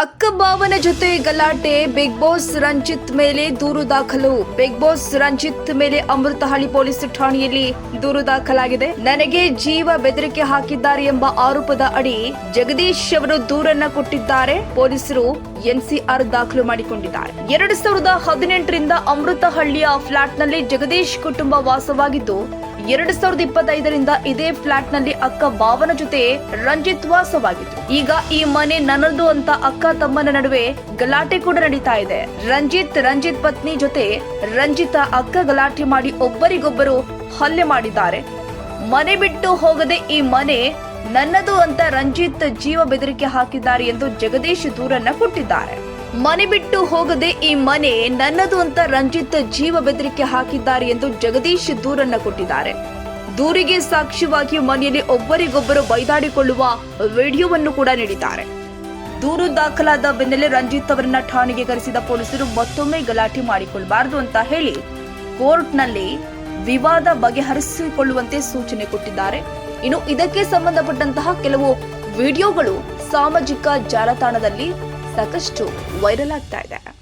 ಅಕ್ಕ ಭಾವನ ಜೊತೆ ಗಲಾಟೆ, ಬಿಗ್ ಬಾಸ್ ರಂಜಿತ್ ಮೇಲೆ ದೂರು ದಾಖಲು. ಬಿಗ್ ಬಾಸ್ ರಂಜಿತ್ ಮೇಲೆ ಅಮೃತಹಳ್ಳಿ ಪೊಲೀಸ್ ಠಾಣೆಯಲ್ಲಿ ದೂರು ದಾಖಲಾಗಿದೆ. ನನಗೆ ಜೀವ ಬೆದರಿಕೆ ಹಾಕಿದ್ದಾರೆ ಎಂಬ ಆರೋಪದ ಅಡಿ ಜಗದೀಶ್ ಅವರು ದೂರನ್ನ ಕೊಟ್ಟಿದ್ದಾರೆ. ಪೊಲೀಸರು ಎನ್ಸಿಆರ್ ದಾಖಲು ಮಾಡಿಕೊಂಡಿದ್ದಾರೆ. ಎರಡು ಸಾವಿರದ ಹದಿನೆಂಟರಿಂದ ಅಮೃತಹಳ್ಳಿಯ ಫ್ಲಾಟ್ನಲ್ಲಿ ಜಗದೀಶ್ ಕುಟುಂಬ ವಾಸವಾಗಿದ್ದು ಎರಡು ಸಾವಿರದ ಇಪ್ಪತ್ತೈದರಿಂದ ಇದೇ ಫ್ಲಾಟ್ನಲ್ಲಿ ಅಕ್ಕ ಭಾವನ ಜೊತೆ ರಂಜಿತ್ ವಾಸವಾಗಿತ್ತು ಈಗ ಈ ಮನೆ ನನ್ನದು ಅಂತ ಅಕ್ಕ ತಮ್ಮನ ನಡುವೆ ಗಲಾಟೆ ಕೂಡ ನಡೀತಾ ಇದೆ. ರಂಜಿತ್ ರಂಜಿತ್ ಪತ್ನಿ ಜೊತೆ ರಂಜಿತ ಅಕ್ಕ ಗಲಾಟೆ ಮಾಡಿ ಒಬ್ಬರಿಗೊಬ್ಬರು ಹಲ್ಲೆ ಮಾಡಿದ್ದಾರೆ. ಮನೆ ಬಿಟ್ಟು ಹೋಗದೆ ಈ ಮನೆ ನನ್ನದು ಅಂತ ರಂಜಿತ್ ಜೀವ ಬೆದರಿಕೆ ಹಾಕಿದ್ದಾರೆ ಎಂದು ಜಗದೀಶ್ ದೂರನ್ನ ಕೊಟ್ಟಿದ್ದಾರೆ. ಮನೆ ಬಿಟ್ಟು ಹೋಗದೆ ಈ ಮನೆ ನನ್ನದು ಅಂತ ರಂಜಿತ್ ಜೀವ ಬೆದರಿಕೆ ಹಾಕಿದ್ದಾರೆ ಎಂದು ಜಗದೀಶ್ ದೂರನ್ನ ಕೊಟ್ಟಿದ್ದಾರೆ. ದೂರಿಗೆ ಸಾಕ್ಷ್ಯವಾಗಿ ಮನೆಯಲ್ಲಿ ಒಬ್ಬರಿಗೊಬ್ಬರು ಬೈದಾಡಿಕೊಳ್ಳುವ ವಿಡಿಯೋವನ್ನು ಕೂಡ ನೀಡಿದ್ದಾರೆ. ದೂರು ದಾಖಲಾದ ಬೆನ್ನಲ್ಲೇ ರಂಜಿತ್ ಅವರನ್ನ ಠಾಣೆಗೆ ಕರೆಸಿದ ಪೊಲೀಸರು ಮತ್ತೊಮ್ಮೆ ಗಲಾಟೆ ಮಾಡಿಕೊಳ್ಳಬಾರದು ಅಂತ ಹೇಳಿ ಕೋರ್ಟ್ನಲ್ಲಿ ವಿವಾದ ಬಗೆಹರಿಸಿಕೊಳ್ಳುವಂತೆ ಸೂಚನೆ ಕೊಟ್ಟಿದ್ದಾರೆ. ಇನ್ನು ಇದಕ್ಕೆ ಸಂಬಂಧಪಟ್ಟಂತಹ ಕೆಲವು ವಿಡಿಯೋಗಳು ಸಾಮಾಜಿಕ ಜಾಲತಾಣದಲ್ಲಿ ಸಾಕಷ್ಟು ವೈರಲ್ ಆಗ್ತಾ ಇದೆ.